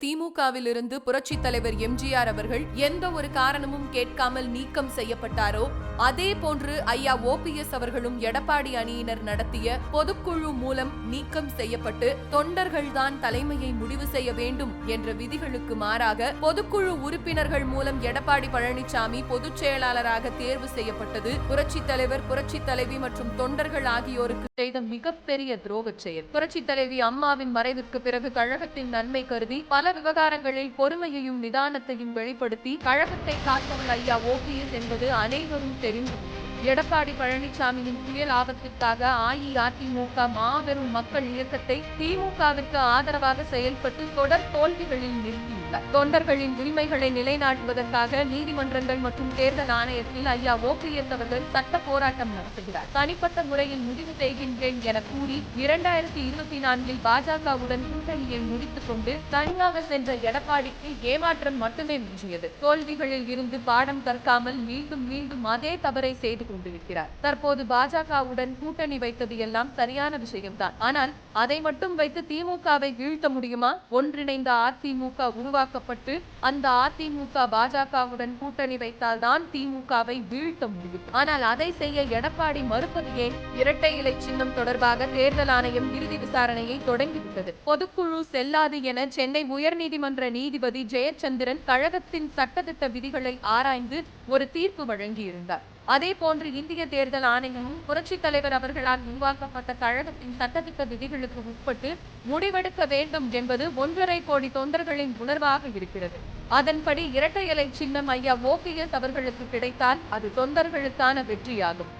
திமுகவிலிருந்து புரட்சித் தலைவர் எம்ஜிஆர் அவர்கள் எந்த ஒரு காரணமும் கேட்காமல் நீக்கம் செய்யப்பட்டாரோ அதே போன்று ஐயா ஓபிஎஸ் அவர்களும் எடப்பாடி அணியினர் நடத்திய பொதுக்குழு மூலம் நீக்கம் செய்யப்பட்டு தொண்டர்கள்தான் தலைமையை முடிவு செய்ய வேண்டும் என்ற விதிகளுக்கு மாறாக பொதுக்குழு உறுப்பினர்கள் மூலம் எடப்பாடி பழனிசாமி பொதுச் செயலாளராக தேர்வு செய்யப்பட்டது புரட்சித் தலைவர் புரட்சித் தலைவி மற்றும் தொண்டர்கள் ஆகியோருக்கு செய்த மிகப்பெரிய துரோகச் செயல். புரட்சித் தலைவி அம்மாவின் மறைவிற்கு பிறகு கழகத்தின் நன்மை கருதி பல விவகாரங்களில் பொறுமையையும் நிதானத்தையும் வெளிப்படுத்தி கழகத்தை காத்தவர் ஐயா ஓபிஎஸ் என்பது அனைவரும் தெரிந்து எடப்பாடி பழனிசாமியின் புயல் ஆபத்திற்காக அஇஅதிமுக மாபெரும் மக்கள் இயக்கத்தை திமுகவிற்கு ஆதரவாக செயல்பட்டு தொடர் தோல்விகளில் நிறுத்தியுள்ளார். தொண்டர்களின் உரிமைகளை நிலைநாட்டுவதற்காக நீதிமன்றங்கள் மற்றும் தேர்தல் ஆணையத்தில் ஐயா ஓபிஎஸ் அவர்கள் சட்ட போராட்டம் நடத்துகிறார். தனிப்பட்ட முறையில் முடிவு செய்கின்றேன் என கூறி இரண்டாயிரத்தி இருபத்தி நான்கில் பாஜகவுடன் கூட்டணியை முடித்துக் கொண்டு தனியாக சென்ற எடப்பாடிக்கு ஏமாற்றம் மட்டுமே மிஞ்சியது. தோல்விகளில் இருந்து பாடம் கற்காமல் மீண்டும் மீண்டும் அதே தவறை செய்து செய்து கொண்டிருக்கிறார் தற்போது பாஜகவுடன் கூட்டணி வைத்தது எல்லாம் சரியான விஷயம்தான். ஆனால் அதை மட்டும் வைத்து திமுகவை வீழ்த்த முடியுமா? ஒன்றிணைந்த அதிமுக உருவாக்கப்பட்டு அந்த அதிமுக பாஜகவுடன் கூட்டணி வைத்தால்தான் திமுகவை வீழ்த்த முடியும். ஆனால் அதை செய்ய எடப்பாடி மறுப்பது ஏன்? இரட்டை இலை சின்னம் தொடர்பாக தேர்தல் ஆணையம் இறுதி விசாரணையை தொடங்கிவிட்டது. பொதுக்குழு செல்லாது என சென்னை உயர்நீதிமன்ற நீதிபதி ஜெயச்சந்திரன் கழகத்தின் சட்டத்திட்ட விதிகளை ஆராய்ந்து ஒரு தீர்ப்பு வழங்கியிருந்தார். அதே போன்று இந்திய தேர்தல் ஆணையமும் புரட்சித் தலைவர் அவர்களால் உருவாக்கப்பட்ட கழகத்தின் சட்டத்திட்ட விதிகளுக்கு உட்பட்டு முடிவெடுக்க வேண்டும் என்பது ஒன்றரை கோடி தொண்டர்களின் உணர்வாக இருக்கிறது. அதன்படி இரட்டை இலை சின்னம் ஐயா ஓபிஎஸ் அவர்களுக்கு கிடைத்தால் அது தொண்டர்களுக்கான வெற்றியாகும்.